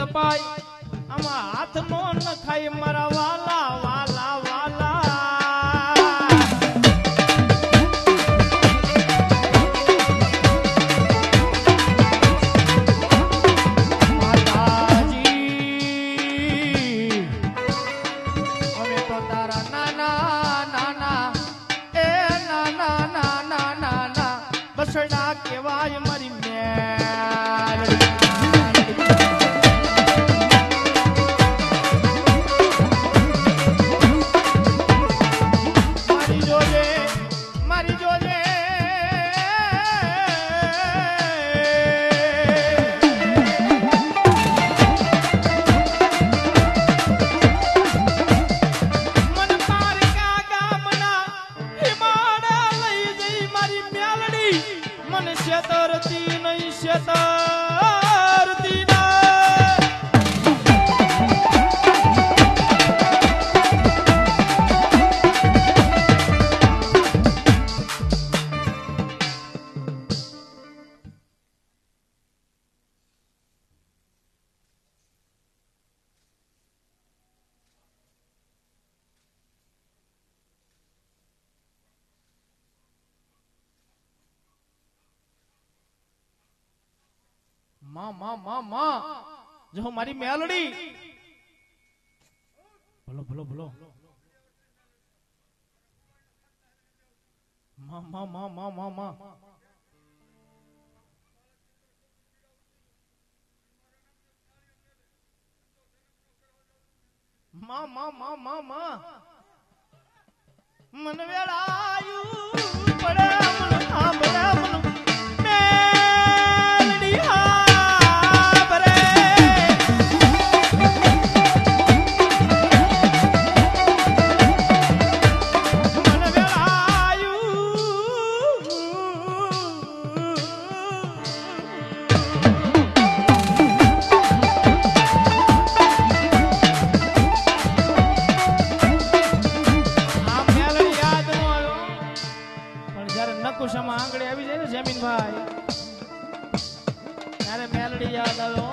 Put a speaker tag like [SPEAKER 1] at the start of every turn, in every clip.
[SPEAKER 1] તપાય આમાં હાથ નો ન ખાય મારા વાલા વાલા કેવાય મારી મેં. શેતરતી નહીં શેતરતી માં માં માં માં. જો મારી મેલડી. ભલો ભલો ભલો. માં માં માં માં માં માં. માં માં માં માં માં. મન વેળાયું પડે. નકુશામાં આંગળી આવી જાય ને જમીનભાઈ. ત્યારે મેલડી યાદ આવ્યો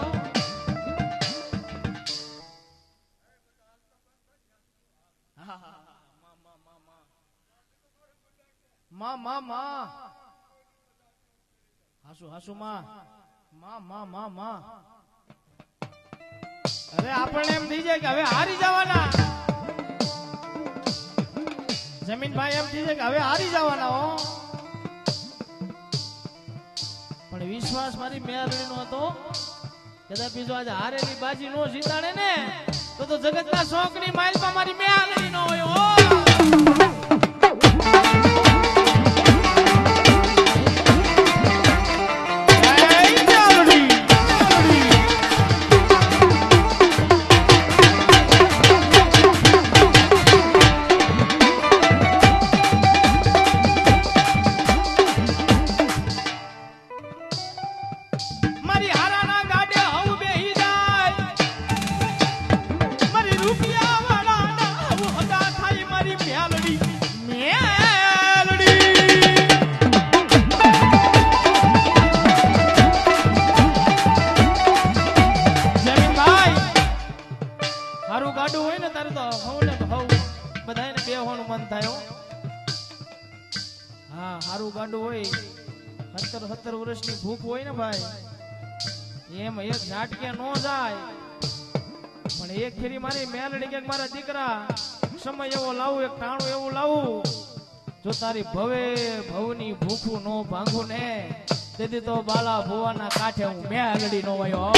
[SPEAKER 1] એમ થઈ જાય કે હવે હારી જવાના. જમીનભાઈ એમ થઈ જાય કે હવે હારી જવાના હો. વિશ્વાસ મારી મેરડી નો હતો. કદાચ બીજો આજે હારેલી બાજી નો જીતાડે ને, તો તો જગતના માઇલ માઇલમાં મારી મેરડી નો હોય બધાને બેહવાનું મન થાય હા. હારું ગાંડું હોય. સત્તર સત્તર વર્ષની ભૂખ હોય ને ભાઈ. એમ એક ઝાટકે ન જાય. પણ એક ફેરી મારી મેલડી કે મારા દીકરા, સમય એવો લાવું, એક ટાણું એવું લાવું. જો તારી ભવે, ભવની ભૂખું નો ભાંગું ને, તેથી તો બાલા ભુવાના કાંઠે હું મેલડી નો વયો.